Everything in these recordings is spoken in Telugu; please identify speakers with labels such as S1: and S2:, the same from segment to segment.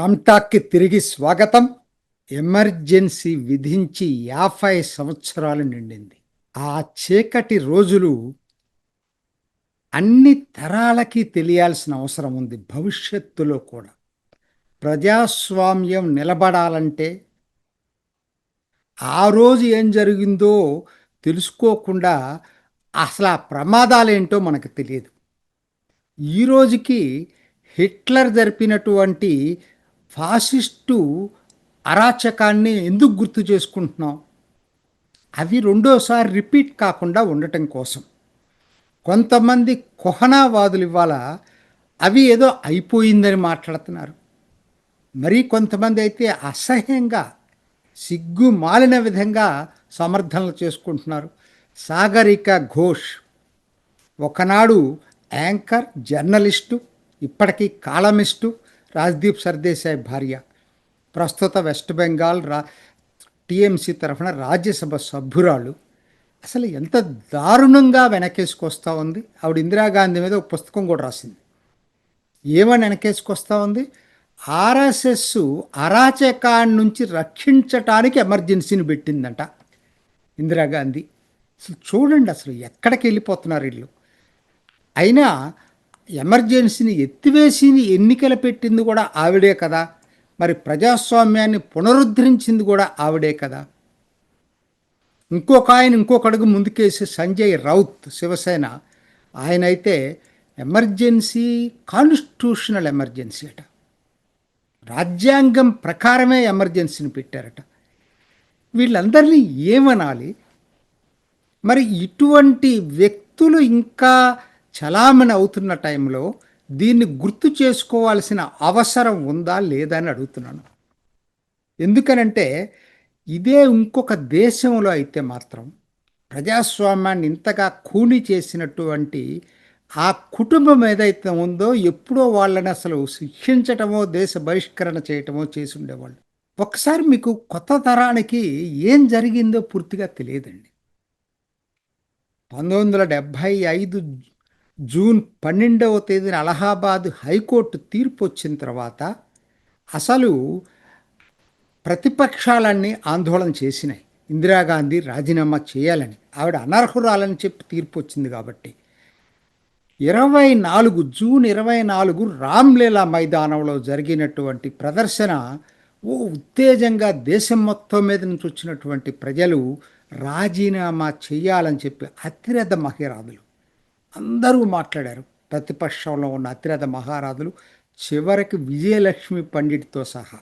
S1: రామ్టాక్కి తిరిగి స్వాగతం. ఎమర్జెన్సీ విధించి యాభై సంవత్సరాలు నిండింది. ఆ చీకటి రోజులు అన్ని తరాలకి తెలియాల్సిన అవసరం ఉంది భవిష్యత్తులో కూడా. ప్రజాస్వామ్యం నిలబడాలంటే ఆ రోజు ఏం జరిగిందో తెలుసుకోకుండా అసలు ఆ ప్రమాదాలేంటో మనకు తెలియదు. ఈ రోజుకి హిట్లర్ జరిపినటువంటి ఫాసిస్టు అరాచకాన్ని ఎందుకు గుర్తు చేసుకుంటున్నాం? అవి రెండోసారి రిపీట్ కాకుండా ఉండటం కోసం. కొంతమంది కుహనావాదులు ఇవాళ అవి ఏదో అయిపోయిందని మాట్లాడుతున్నారు. మరి కొంతమంది అయితే అసహ్యంగా సిగ్గు మాలిన విధంగా సమర్థనలు చేసుకుంటున్నారు. సాగరిక ఘోష్ ఒకనాడు యాంకర్ జర్నలిస్టు ఇప్పటికీ కాలమిస్టు రాజ్దీప్ సర్దేశాయ్ భార్య. ప్రస్తుత వెస్ట్ బెంగాల్ రా టీఎంసీ తరఫున రాజ్యసభ సభ్యురాలు. అసలు ఎంత దారుణంగా వెనకేసుకొస్తా ఉంది? ఆవిడ ఇందిరాగాంధీ మీద ఒక పుస్తకం కూడా రాసింది. ఏమని వెనకేసుకొస్తా ఉంది? ఆర్ఎస్ఎస్ అరాచకాన్ని నుంచి రక్షించటానికి ఎమర్జెన్సీని పెట్టిందంట ఇందిరాగాంధీ. అసలు చూడండి అసలు ఎక్కడికి వెళ్ళిపోతున్నారు వీళ్ళు? అయినా ఎమర్జెన్సీని ఎత్తివేసి ఎన్నికలు పెట్టింది కూడా ఆవిడే కదా. మరి ప్రజాస్వామ్యాన్ని పునరుద్ధరించింది కూడా ఆవిడే కదా. ఇంకొక ఆయన ఇంకొక అడుగు ముందుకేసి సంజయ్ రౌత్ శివసేన. ఆయన అయితే ఎమర్జెన్సీ కాన్స్టిట్యూషనల్ ఎమర్జెన్సీ అట. రాజ్యాంగం ప్రకారమే ఎమర్జెన్సీని పెట్టారట. వీళ్ళందరినీ ఏమనాలి? మరి ఇటువంటి వ్యక్తులు ఇంకా చలామణి అవుతున్న టైంలో దీన్ని గుర్తు చేసుకోవాల్సిన అవసరం ఉందా లేదా అని అడుగుతున్నాను. ఎందుకనంటే ఇదే ఇంకొక దేశంలో అయితే మాత్రం ప్రజాస్వామ్యాన్ని ఇంతగా కూని చేసినటువంటి ఆ కుటుంబం ఏదైతే ఉందో ఎప్పుడో వాళ్ళని అసలు శిక్షించటమో దేశ బహిష్కరణ చేయటమో చేసి ఉండేవాళ్ళు. ఒకసారి మీకు కొత్త తరానికి ఏం జరిగిందో పూర్తిగా తెలియదండి. పంతొమ్మిది వందల డెబ్భై ఐదు జూన్ పన్నెండవ తేదీన అలహాబాద్ హైకోర్టు తీర్పు వచ్చిన తర్వాత అసలు ప్రతిపక్షాలన్నీ ఆందోళన చేసినాయి. ఇందిరాగాంధీ రాజీనామా చేయాలని ఆవిడ అనర్హురాలని చెప్పి తీర్పు వచ్చింది కాబట్టి. ఇరవై నాలుగు జూన్ ఇరవై నాలుగు రామ్లీలా మైదానంలో జరిగినటువంటి ప్రదర్శన ఓ ఉత్తేజంగా దేశం మొత్తం మీద నుంచి వచ్చినటువంటి ప్రజలు రాజీనామా చేయాలని చెప్పి అతిరథ మహిరాదులు. అందరూ మాట్లాడారు. ప్రతిపక్షంలో ఉన్న అతిరథ మహారాజులు చివరికి విజయలక్ష్మి పండిట్తో సహా.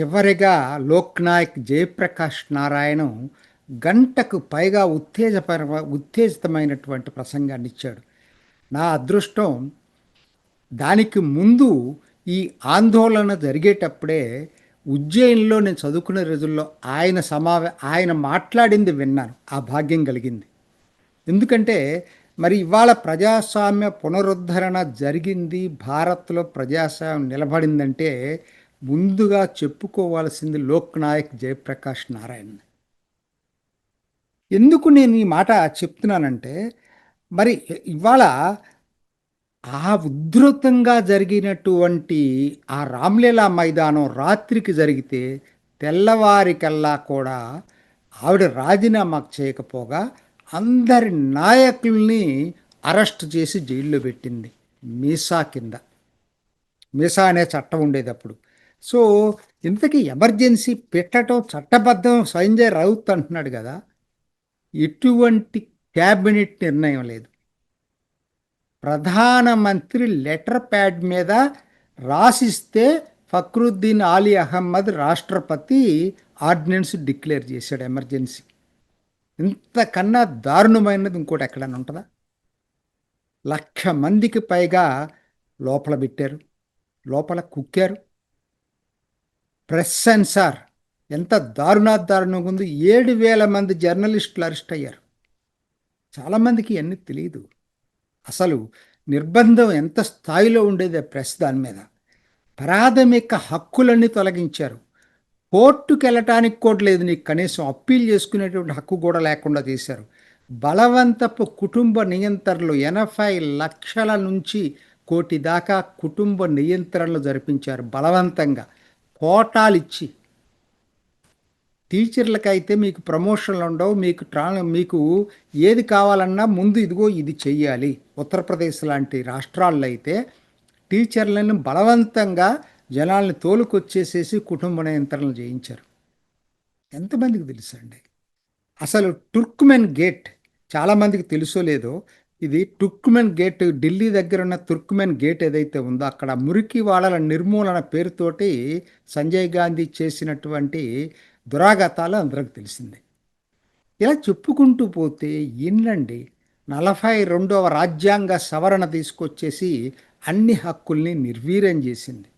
S1: చివరిగా లోక్నాయక్ జయప్రకాష్ నారాయణం గంటకు పైగా ఉత్తేజపర ఉత్తేజితమైనటువంటి ప్రసంగాన్ని ఇచ్చాడు. నా అదృష్టం దానికి ముందు ఈ ఆందోళన జరిగేటప్పుడే ఉజ్జయిన్లో నేను చదువుకునే రోజుల్లో ఆయన సమావే ఆయన మాట్లాడింది విన్నాను. ఆ భాగ్యం కలిగింది. ఎందుకంటే మరి ఇవాళ ప్రజాస్వామ్య పునరుద్ధరణ జరిగింది భారత్లో ప్రజాస్వామ్యం నిలబడిందంటే ముందుగా చెప్పుకోవాల్సింది లోక్నాయక్ జయప్రకాష్ నారాయణ. ఎందుకు నేను ఈ మాట చెప్తున్నానంటే మరి ఇవాళ ఆ ఉధృతంగా జరిగినటువంటి ఆ రామ్లీలా మైదానం రాత్రికి జరిగితే తెల్లవారికల్లా కూడా ఆవిడ రాజీనామా చేయకపోగా అందరి నాయకుల్ని అరెస్ట్ చేసి జైల్లో పెట్టింది మీసా కింద. మీసా అనే చట్టం ఉండేది అప్పుడు. సో ఇంతకీ ఎమర్జెన్సీ పెట్టడం చట్టబద్ధం సంజయ్ రౌత్ అంటున్నాడు కదా ఎటువంటి క్యాబినెట్ నిర్ణయం లేదు. ప్రధానమంత్రి లెటర్ ప్యాడ్ మీద రాసిస్తే ఫక్రుద్దీన్ ఆలీ అహ్మద్ రాష్ట్రపతి ఆర్డినెన్స్ డిక్లేర్ చేశాడు ఎమర్జెన్సీ ఇంతకన్నా దారుణమైనది ఇంకోటి ఎక్కడైనా ఉంటుందా? లక్ష మందికి పైగా లోపల పెట్టారు లోపల కుక్కారు. ప్రెస్ సెన్సార్ ఎంత దారుణాదారుణంగా ఉంది. ఏడు వేల మంది జర్నలిస్టులు అరెస్ట్ అయ్యారు. చాలామందికి అన్నీ తెలియదు అసలు నిర్బంధం ఎంత స్థాయిలో ఉండేది ప్రెస్ దాని మీద? ప్రాథమిక హక్కులన్నీ తొలగించారు. కోర్టుకు వెళ్ళటానికి కూడా లేదు నీకు. కనీసం అప్పీల్ చేసుకునేటువంటి హక్కు కూడా లేకుండా చేశారు బలవంతపు కుటుంబ నియంత్రణలు ఎనభై లక్షల నుంచి కోటి దాకా కుటుంబ నియంత్రణలు జరిపించారు బలవంతంగా. కోటాలు ఇచ్చి టీచర్లకైతే మీకు ప్రమోషన్లు ఉండవు మీకు ట్రా మీకు ఏది కావాలన్నా ముందు ఇదిగో ఇది చెయ్యాలి. ఉత్తరప్రదేశ్ లాంటి రాష్ట్రాల్లో అయితే టీచర్లను బలవంతంగా జనాల్ని తోలుకొచ్చేసేసి కుటుంబ నియంత్రణలు చేయించారు ఎంతమందికి తెలుసండి అసలు టుర్క్మెన్ గేట్ చాలామందికి తెలుసో లేదో ఇది టుర్క్మెన్ గేట్ ఢిల్లీ దగ్గర ఉన్న తుర్క్మెన్ గేట్ ఏదైతే ఉందో అక్కడ మురికి వాళ్ళల నిర్మూలన పేరుతోటి సంజయ్ గాంధీ చేసినటువంటి దురాగతాలు అందరికి తెలిసిందే. ఇలా చెప్పుకుంటూ పోతే ఎన్నండి నలభై రెండవ రాజ్యాంగ సవరణ తీసుకొచ్చేసి అన్ని హక్కుల్ని నిర్వీర్యం చేసింది.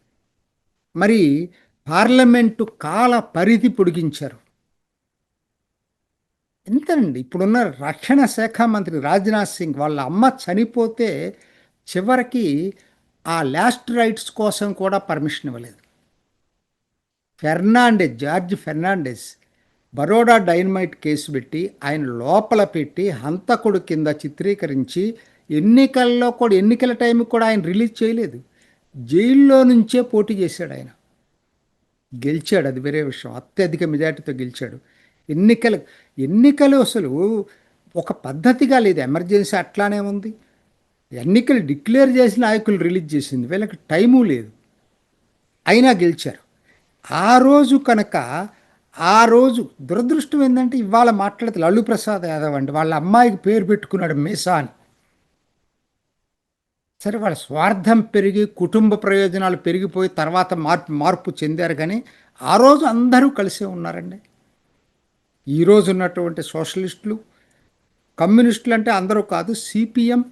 S1: మరి పార్లమెంటు కాల పరిధి పొడిగించారు. ఎంతండి? ఇప్పుడున్న రక్షణ శాఖ మంత్రి రాజ్నాథ్ సింగ్ వాళ్ళ అమ్మ చనిపోతే చివరికి ఆ లాస్ట్ రైట్స్ కోసం కూడా పర్మిషన్ ఇవ్వలేదు. ఫెర్నాండెస్ జార్జ్ ఫెర్నాండెస్ బరోడా డైనమైట్ కేసు పెట్టి ఆయన లోపల పెట్టి హంతకుడు కింద చిత్రీకరించి ఎన్నికల్లో కూడా ఎన్నికల టైంకి కూడా ఆయన రిలీజ్ చేయలేదు. జైల్లో నుంచే పోటీ చేశాడు ఆయన. గెలిచాడు అది వేరే విషయం. అత్యధిక మెజార్టీతో గెలిచాడు. ఎన్నికలు ఎన్నికలు అసలు ఒక పద్ధతిగా లేదు. ఎమర్జెన్సీ అట్లానే ఉంది. ఎన్నికలు డిక్లేర్ చేసి నాయకులు రిలీజ్ చేసింది. వీళ్ళకి టైము లేదు. అయినా గెలిచారు. ఆ రోజు కనుక ఆ రోజు దురదృష్టం ఏంటంటే ఇవాళ మాట్లాడితే లల్లు ప్రసాద్ యాదవ్ అండి. వాళ్ళ అమ్మాయికి పేరు పెట్టుకున్నాడు మేసా అని సరే వాళ్ళ స్వార్థం పెరిగి కుటుంబ ప్రయోజనాలు పెరిగిపోయి తర్వాత మార్పు మార్పు చెందారు కానీ ఆ రోజు అందరూ కలిసే ఉన్నారండి. ఈరోజు ఉన్నటువంటి సోషలిస్టులు కమ్యూనిస్టులు అంటే అందరూ కాదు సిపిఎం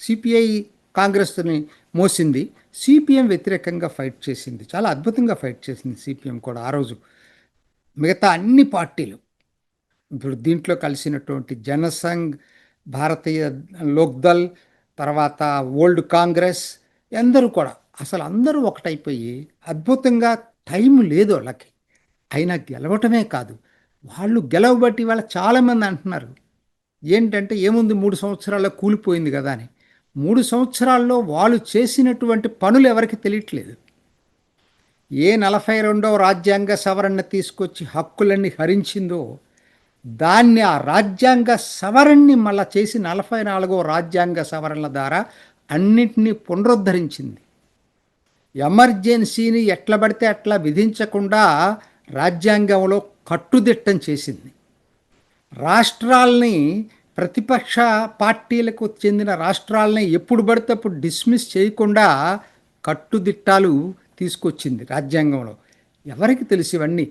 S1: సిపిఐ కాంగ్రెస్ని మోసింది. సిపిఎం వ్యతిరేకంగా ఫైట్ చేసింది. చాలా అద్భుతంగా ఫైట్ చేసింది సిపిఎం కూడా ఆ రోజు. మిగతా అన్ని పార్టీలు ఇప్పుడు దీంట్లో కలిసినటువంటి జనసంఘ్ భారతీయ లోక్దల్ తర్వాత ఓల్డ్ కాంగ్రెస్ అందరూ కూడా. అసలు అందరూ ఒకటైపోయి అద్భుతంగా టైం లేదు వాళ్ళకి. అయినా గెలవటమే కాదు. వాళ్ళు గెలవబట్టి వాళ్ళ చాలామంది అంటున్నారు ఏంటంటే ఏముంది మూడు సంవత్సరాల్లో కూలిపోయింది కదా అని. మూడు సంవత్సరాల్లో వాళ్ళు చేసినటువంటి పనులు ఎవరికి తెలియట్లేదు. ఏ నలభై రెండవ రాజ్యాంగ సవరణ తీసుకొచ్చి హక్కులన్నీ హరించిందో దాన్ని ఆ రాజ్యాంగ సవరణని మళ్ళా చేసి నలభై నాలుగో రాజ్యాంగ సవరణల ద్వారా అన్నింటినీ పునరుద్ధరించింది. ఎమర్జెన్సీని ఎట్ల పడితే అట్లా విధించకుండా రాజ్యాంగంలో కట్టుదిట్టం చేసింది. రాష్ట్రాల్ని ప్రతిపక్ష పార్టీలకు చెందిన రాష్ట్రాలని ఎప్పుడు పడితే అప్పుడు డిస్మిస్ చేయకుండా కట్టుదిట్టాలు తీసుకొచ్చింది రాజ్యాంగంలో. ఎవరికి తెలిసి ఇవన్నీ?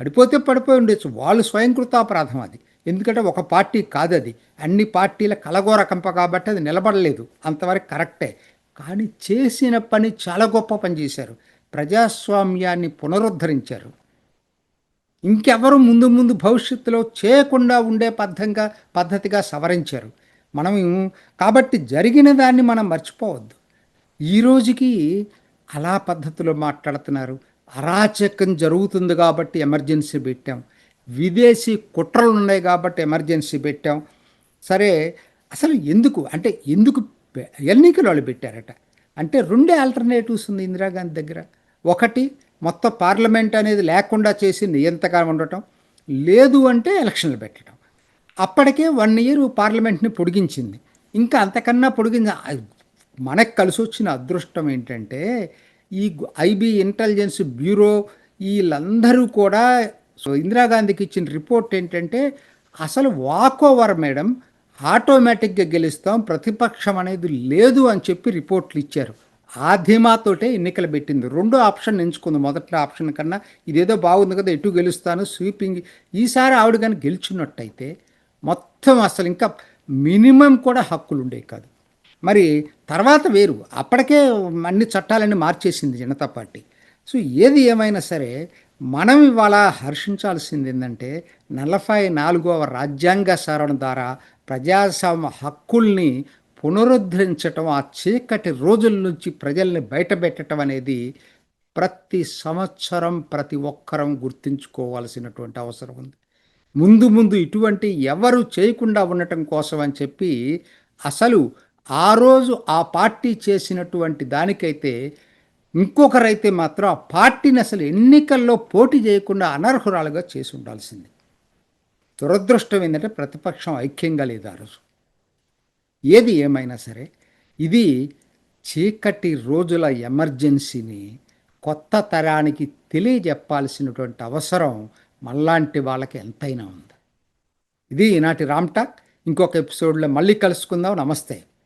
S1: పడిపోతే పడిపోయి ఉండొచ్చు. వాళ్ళు స్వయంకృతాపరాధం అది. ఎందుకంటే ఒక పార్టీ కాదు అది అన్ని పార్టీల కలగోర కంప కాబట్టి అది నిలబడలేదు. అంతవరకు కరెక్టే. కానీ చేసిన పని చాలా గొప్ప పని చేశారు. ప్రజాస్వామ్యాన్ని పునరుద్ధరించారు. ఇంకెవరు ముందు ముందు భవిష్యత్తులో చేయకుండా ఉండే పద్ధంగా పద్ధతిగా సవరించారు. మనం కాబట్టి జరిగిన దాన్ని మనం మర్చిపోవద్దు. ఈ రోజుకి అలా పద్ధతిలో మాట్లాడుతున్నారు. అరాచకం జరుగుతుంది కాబట్టి ఎమర్జెన్సీ పెట్టాం. విదేశీ కుట్రలు ఉన్నాయి కాబట్టి ఎమర్జెన్సీ పెట్టాం. సరే అసలు ఎందుకు? అంటే ఎందుకు ఎన్నికలు వాళ్ళు పెట్టారట? అంటే రెండే ఆల్టర్నేటివ్స్ ఉంది ఇందిరాగాంధీ దగ్గర. ఒకటి మొత్తం పార్లమెంట్ అనేది లేకుండా చేసి నియంతగా ఉండటం. లేదు అంటే ఎలక్షన్లు పెట్టడం. అప్పటికే వన్ ఇయర్ పార్లమెంట్ని పొడిగించింది. ఇంకా అంతకన్నా పొడిగింది మనకు కలిసి వచ్చిన అదృష్టం ఏంటంటే ఈ ఐబీ ఇంటెలిజెన్స్ బ్యూరో వీళ్ళందరూ కూడా సో ఇందిరాగాంధీకి ఇచ్చిన రిపోర్ట్ ఏంటంటే అసలు వాక్ ఓవర్ మేడం ఆటోమేటిక్గా గెలుస్తాం ప్రతిపక్షం అనేది లేదు అని చెప్పి రిపోర్ట్లు ఇచ్చారు. ఆ ధీమాతోటే ఎన్నికలు పెట్టింది. రెండో ఆప్షన్ ఎంచుకుంది. మొదటి ఆప్షన్ కన్నా ఇదేదో బాగుంది కదా ఎటు గెలుస్తాను స్వీపింగ్. ఈసారి ఆవిడ కానీ గెలుచున్నట్టయితే మొత్తం అసలు ఇంకా మినిమం కూడా హక్కులు ఉండేవి కాదు. మరి తర్వాత వేరు. అప్పటికే అన్ని చట్టాలన్నీ మార్చేసింది జనతా పార్టీ. సో ఏది ఏమైనా సరే మనం ఇవాళ హర్షించాల్సింది ఏంటంటే నలభై నాలుగవ రాజ్యాంగ సవరణ ద్వారా ప్రజాస్వామ్య హక్కుల్ని పునరుద్ధరించటం ఆ చీకటి రోజుల నుంచి ప్రజల్ని బయటపెట్టడం అనేది ప్రతి సంవత్సరం ప్రతి ఒక్కరం గుర్తుంచుకోవాల్సినటువంటి అవసరం ఉంది. ముందు ముందు ఇటువంటి ఎవరు చేయకుండా ఉండటం కోసం అని చెప్పి అసలు ఆ రోజు ఆ పార్టీ చేసినటువంటి దానికైతే ఇంకొకరైతే మాత్రం ఆ పార్టీని అసలు ఎన్నికల్లో పోటీ చేయకుండా అనర్హురాలుగా చేసి ఉండాల్సింది. దురదృష్టం ఏంటంటే ప్రతిపక్షం ఐక్యంగా లేదు ఆ రోజు. ఏది ఏమైనా సరే ఇది చీకటి రోజుల ఎమర్జెన్సీని కొత్త తరానికి తెలియజెప్పాల్సినటువంటి అవసరం మళ్ళాంటి వాళ్ళకి ఎంతైనా ఉంది. ఇది ఈనాటి రామ్టాక్ ఇంకొక ఎపిసోడ్లో మళ్ళీ కలుసుకుందాం. నమస్తే.